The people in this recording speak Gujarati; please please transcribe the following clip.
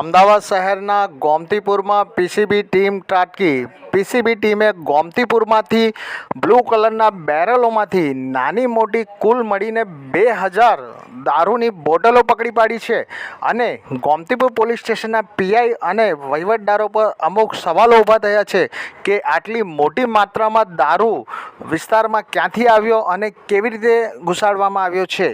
અમદાવાદ શહેરના ગોમતીપુરમાં પીસીબી ટીમ ત્રાટકી. પીસીબી ટીમે ગોમતીપુરમાંથી બ્લુ કલરના બેરલોમાંથી નાની મોટી કુલ મળીને બે હજાર દારૂની બોટલો પકડી પાડી છે અને ગોમતીપુર પોલીસ સ્ટેશનના પીઆઈ અને વહીવટદારો પર અમુક સવાલો ઊભા થયા છે કે આટલી મોટી માત્રામાં દારૂ વિસ્તારમાં ક્યાંથી આવ્યો અને કેવી રીતે ઘુસાડવામાં આવ્યો છે?